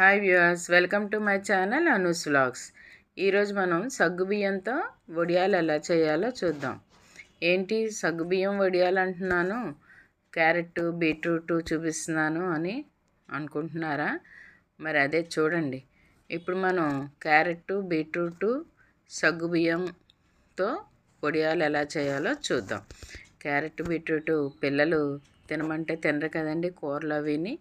Hi viewers welcome to my channel Anu's vlogs. ఈరోజు మనం సగ్గుబియ్యంతో వడియాలు ఎలా చేయాలో చూద్దాం. ఏంటి సగ్గుబియ్యం వడియాలు అంటున్నాను? క్యారెట్ బీట్రూట్ చూపిస్తున్నాను అని అనుకుంటున్నారా? మరి అదే చూడండి. ఇప్పుడు మనం క్యారెట్ బీట్రూట్ సగ్గుబియ్యంతో వడియాలు ఎలా చేయాలో చూద్దాం. క్యారెట్ బీట్రూట్ పిల్లలు తినమంటే తినరు కదండి కూరలు అవిని.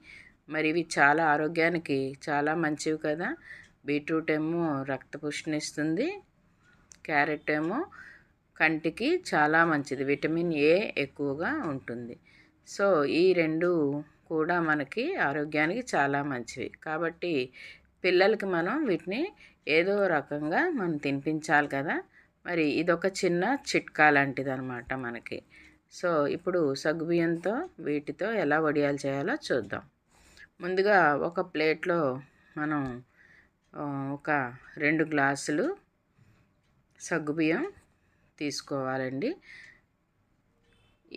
మరి ఇవి చాలా ఆరోగ్యానికి చాలా మంచివి కదా. బీట్రూట్ ఏమో రక్తపుష్టినిస్తుంది క్యారెట్ ఏమో కంటికి చాలా మంచిది విటమిన్ ఏ ఎక్కువగా ఉంటుంది. సో ఈ రెండు కూడా మనకి ఆరోగ్యానికి చాలా మంచివి. కాబట్టి పిల్లలకి మనం వీటిని ఏదో రకంగా మనం తినిపించాలి కదా. మరి ఇదొక చిన్న చిట్కా లాంటిది అనమాట మనకి. సో ఇప్పుడు సగ్గుబియ్యంతో వీటితో ఎలా వడియాలు చేయాలో చూద్దాం. ముందుగా ఒక ప్లేట్లో మనం ఒక రెండు గ్లాసులు సగ్గుబియ్యం తీసుకోవాలండి.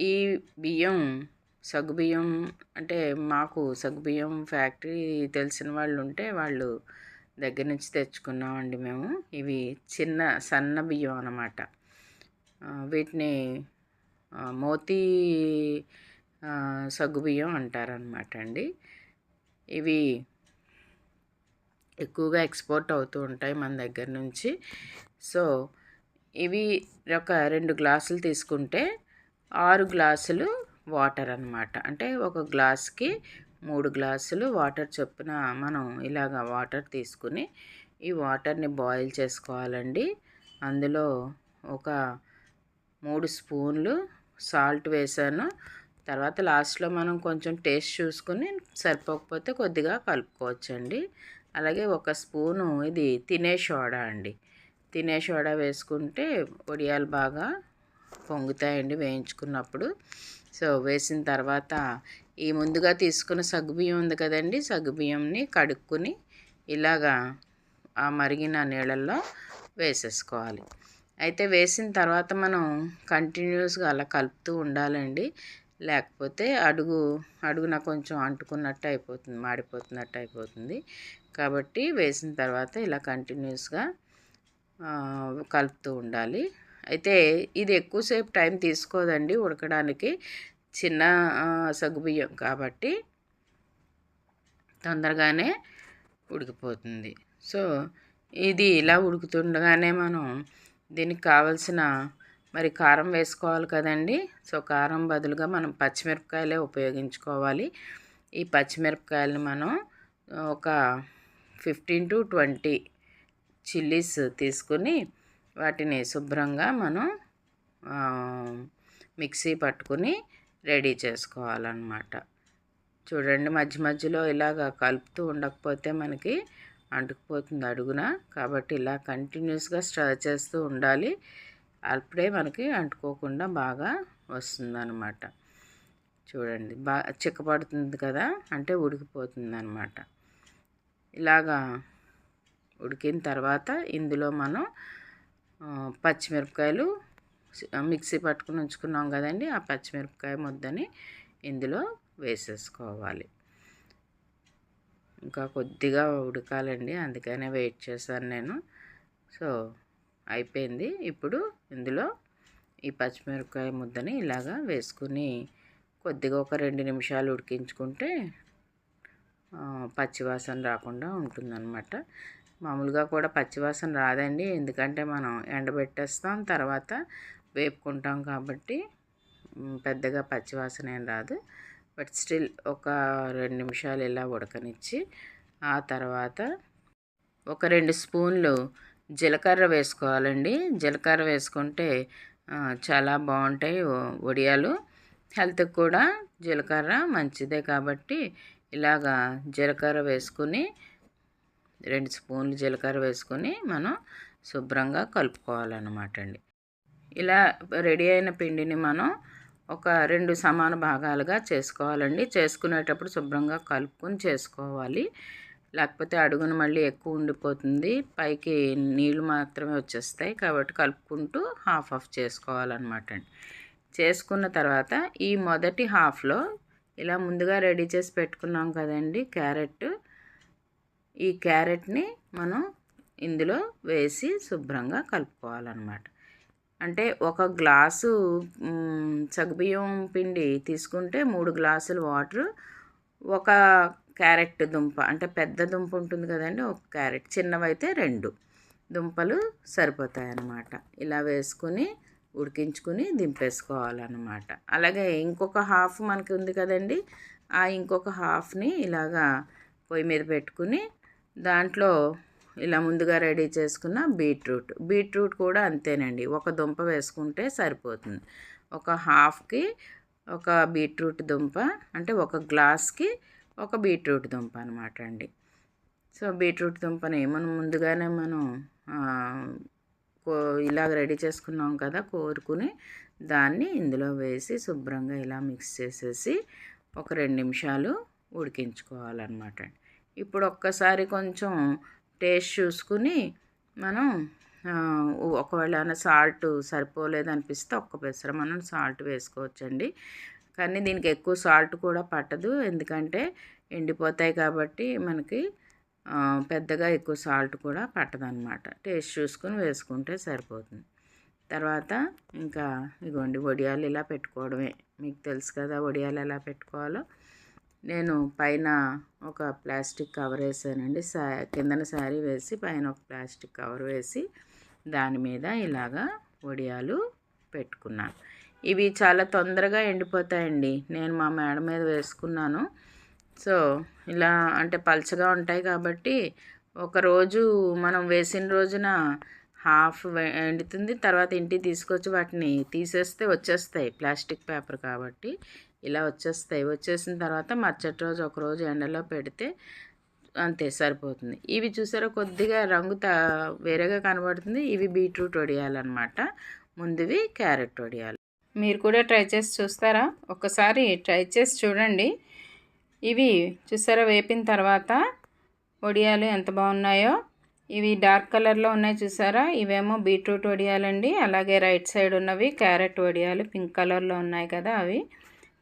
ఈ బియ్యం సగ్గుబియ్యం అంటే మాకు సగ్గుబియ్యం ఫ్యాక్టరీ తెలిసిన వాళ్ళు ఉంటే వాళ్ళు దగ్గర నుంచి తెచ్చుకున్నామండి మేము. ఇవి చిన్న సన్న బియ్యం అన్నమాట. వీటిని మోతీ సగ్గుబియ్యం అంటారనమాట అండి. ఇవి ఎక్కువగా ఎక్స్పోర్ట్ అవుతూ ఉంటాయి మన దగ్గర నుంచి. సో ఇవి ఒక రెండు గ్లాసులు తీసుకుంటే ఆరు గ్లాసులు వాటర్ అన్నమాట. అంటే ఒక గ్లాస్కి మూడు గ్లాసులు వాటర్ చొప్పున మనం ఇలాగ వాటర్ తీసుకుని ఈ వాటర్ని బాయిల్ చేసుకోవాలండి. అందులో ఒక మూడు స్పూన్లు సాల్ట్ వేసాను. తర్వాత లాస్ట్లో మనం కొంచెం టేస్ట్ చూసుకుని సరిపోకపోతే కొద్దిగా కలుపుకోవచ్చండి. అలాగే ఒక స్పూను ఇది తినే సోడా అండి. తినే సోడా వేసుకుంటే వడియాలు బాగా పొంగుతాయండి వేయించుకున్నప్పుడు. సో వేసిన తర్వాత ఈ ముందుగా తీసుకున్న సగ్గుబియ్యం ఉంది కదండి సగ్గుబియ్యంని కడుక్కుని ఇలాగా ఆ మరిగిన నీళ్ళల్లో వేసేసుకోవాలి. అయితే వేసిన తర్వాత మనం కంటిన్యూస్గా అలా కలుపుతూ ఉండాలండి. లేకపోతే అడుగు అడుగున కొంచెం అంటుకున్నట్టు అయిపోతుంది మాడిపోతున్నట్టు అయిపోతుంది. కాబట్టి వేసిన తర్వాత ఇలా కంటిన్యూస్గా కలుపుతూ ఉండాలి. అయితే ఇది ఎక్కువసేపు టైం తీసుకోదండి ఉడకడానికి. చిన్న సగ్గుబియ్యం కాబట్టి తొందరగానే ఉడికిపోతుంది. సో ఇది ఇలా ఉడుకుతుండగానే మనం దీనికి కావలసిన మరి కారం వేసుకోవాలి కదండి. సో కారం బదులుగా మనం పచ్చిమిరపకాయలే ఉపయోగించుకోవాలి. ఈ పచ్చిమిరపకాయలను మనం ఒక ఫిఫ్టీన్ టు ట్వంటీ చిల్లీస్ తీసుకుని వాటిని శుభ్రంగా మనం మిక్సీ పట్టుకుని రెడీ చేసుకోవాలన్నమాట. చూడండి మధ్య మధ్యలో ఇలాగ కలుపుతూ ఉండకపోతే మనకి అంటుకుపోతుంది అడుగున. కాబట్టి ఇలా కంటిన్యూస్గా స్టర్ చేస్తూ ఉండాలి. అప్పుడే మనకి అంటుకోకుండా బాగా వస్తుందన్నమాట. చూడండి బాగా చిక్కపడుతుంది కదా అంటే ఉడికిపోతుంది అనమాట ఇలాగా ఉడికిన తర్వాత ఇందులో మనం పచ్చిమిరపకాయలు మిక్సీ పట్టుకుని ఉంచుకున్నాం కదండి ఆ పచ్చిమిరపకాయ ముద్దని ఇందులో వేసేసుకోవాలి. ఇంకా కొద్దిగా ఉడకాలండి అందుకనే వెయిట్ చేశాను నేను. సో అయిపోయింది. ఇప్పుడు ఇందులో ఈ పచ్చిమిరపకాయ ముద్దని ఇలాగా వేసుకుని కొద్దిగా ఒక రెండు నిమిషాలు ఉడికించుకుంటే పచ్చివాసన రాకుండా ఉంటుందన్నమాట. మామూలుగా కూడా పచ్చివాసన రాదండి. ఎందుకంటే మనం ఎండబెట్టేస్తాం తర్వాత వేపుకుంటాం కాబట్టి పెద్దగా పచ్చివాసన ఏం రాదు. బట్ స్టిల్ ఒక రెండు నిమిషాలు ఇలా ఉడకనిచ్చి ఆ తర్వాత ఒక రెండు స్పూన్లు జీలకర్ర వేసుకోవాలండి. జీలకర్ర వేసుకుంటే చాలా బాగుంటాయి వడియాలు. హెల్త్కి కూడా జీలకర్ర మంచిదే కాబట్టి ఇలాగా జీలకర్ర వేసుకుని రెండు స్పూన్లు జీలకర్ర వేసుకుని మనం శుభ్రంగా కలుపుకోవాలన్నమాట అండి ఇలా రెడీ అయిన పిండిని మనం ఒక రెండు సమాన భాగాలుగా చేసుకోవాలండి. చేసుకునేటప్పుడు శుభ్రంగా కలుపుకొని చేసుకోవాలి. లేకపోతే అడుగున మళ్ళీ ఎక్కువ ఉండిపోతుంది. పైకి నీళ్ళు మాత్రమే వచ్చేస్తాయి. కాబట్టి కలుపుకుంటూ హాఫ్ ఆఫ్ చేసుకోవాలన్నమాట అండి. చేసుకున్న తర్వాత ఈ మొదటి హాఫ్లో ఇలా ముందుగా రెడీ చేసి పెట్టుకున్నాం కదండి క్యారెట్. ఈ క్యారెట్ని మనం ఇందులో వేసి శుభ్రంగా కలుపుకోవాలన్నమాట. అంటే ఒక గ్లాసు సగ్గుబియ్యం పిండి తీసుకుంటే మూడు గ్లాసులు వాటర్. ఒక క్యారెట్ దుంప అంటే పెద్ద దుంప ఉంటుంది కదండి ఒక క్యారెట్ చిన్నవైతే రెండు. దుంపలు సరిపోతాయి అన్నమాట ఇలా వేసుకుని ఉడికించుకుని దింపేసుకోవాలన్నమాట. అలాగే ఇంకొక హాఫ్ మనకి ఉంది కదండి ఆ ఇంకొక హాఫ్ని ఇలాగా పొయ్యి మీద పెట్టుకుని దాంట్లో ఇలా ముందుగా రెడీ చేసుకున్న బీట్రూట్. బీట్రూట్ కూడా అంతేనండి ఒక దుంప వేసుకుంటే సరిపోతుంది. ఒక హాఫ్కి ఒక బీట్రూట్ దుంప అంటే ఒక గ్లాస్కి ఒక బీట్రూట్ దుంప అనమాట అండి. సో బీట్రూట్ దుంపని మనం ముందుగానే మనం ఇలాగ రెడీ చేసుకున్నాం కదా కోరుకుని దాన్ని ఇందులో వేసి శుభ్రంగా ఇలా మిక్స్ చేసేసి ఒక రెండు నిమిషాలు ఉడికించుకోవాలన్నమాట ఇప్పుడు ఒక్కసారి కొంచెం టేస్ట్ చూసుకుని మనం ఒకవేళ సాల్ట్ సరిపోలేదు అనిపిస్తే ఒక్క పెసర మనం సాల్ట్ వేసుకోవచ్చండి. కానీ దీనికి ఎక్కువ సాల్ట్ కూడా పట్టదు. ఎందుకంటే ఎండిపోతాయి కాబట్టి మనకి పెద్దగా ఎక్కువ సాల్ట్ కూడా పట్టదనమాట టేస్ట్ చూసుకుని వేసుకుంటే సరిపోతుంది. తర్వాత ఇంకా ఇగోండి వడియాలు ఇలా పెట్టుకోవడమే. మీకు తెలుసు కదా వడియాలు ఎలా పెట్టుకోవాలో. నేను పైన ఒక ప్లాస్టిక్ కవర్ వేసానండి. సా కిందన శారీ వేసి పైన ఒక ప్లాస్టిక్ కవర్ వేసి దాని మీద ఇలాగా వడియాలు పెట్టుకున్నాను. ఇవి చాలా తొందరగా ఎండిపోతాయండి. నేను మా మేడ మీద వేసుకున్నాను. సో ఇలా అంటే పలచగా ఉంటాయి కాబట్టి ఒకరోజు మనం వేసిన రోజున హాఫ్ ఎండుతుంది. తర్వాత ఇంటికి తీసుకొచ్చి వాటిని తీసేస్తే వచ్చేస్తాయి. ప్లాస్టిక్ పేపర్ కాబట్టి ఇలా వచ్చేస్తాయి. వచ్చేసిన తర్వాత మరుసటి రోజు ఒకరోజు ఎండలో పెడితే అంతే సరిపోతుంది. ఇవి చూసారా? కొద్దిగా రంగు తా వేరేగా కనబడుతుంది. ఇవి బీట్రూట్ వడియాలన్నమాట ముందువి క్యారెట్ వడియాలు మీరు కూడా ట్రై చేసి చూస్తారా? ఒకసారి ట్రై చేసి చూడండి. ఇవి చూసారా? వేపిన తర్వాత వడియాలు ఎంత బాగున్నాయో. ఇవి డార్క్ కలర్లో ఉన్నాయి చూసారా? ఇవేమో బీట్రూట్ వడియాలండి అలాగే రైట్ సైడ్ ఉన్నవి క్యారెట్ వడియాలు పింక్ కలర్లో ఉన్నాయి కదా అవి.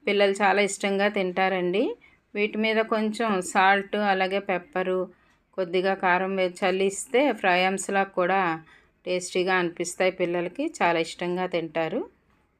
పిల్లలు చాలా ఇష్టంగా తింటారండి. వీటి మీద కొంచెం సాల్ట్ అలాగే పెప్పరు కొద్దిగా కారం చల్లిస్తే ఫ్రై కూడా టేస్టీగా అనిపిస్తాయి పిల్లలకి. చాలా ఇష్టంగా తింటారు.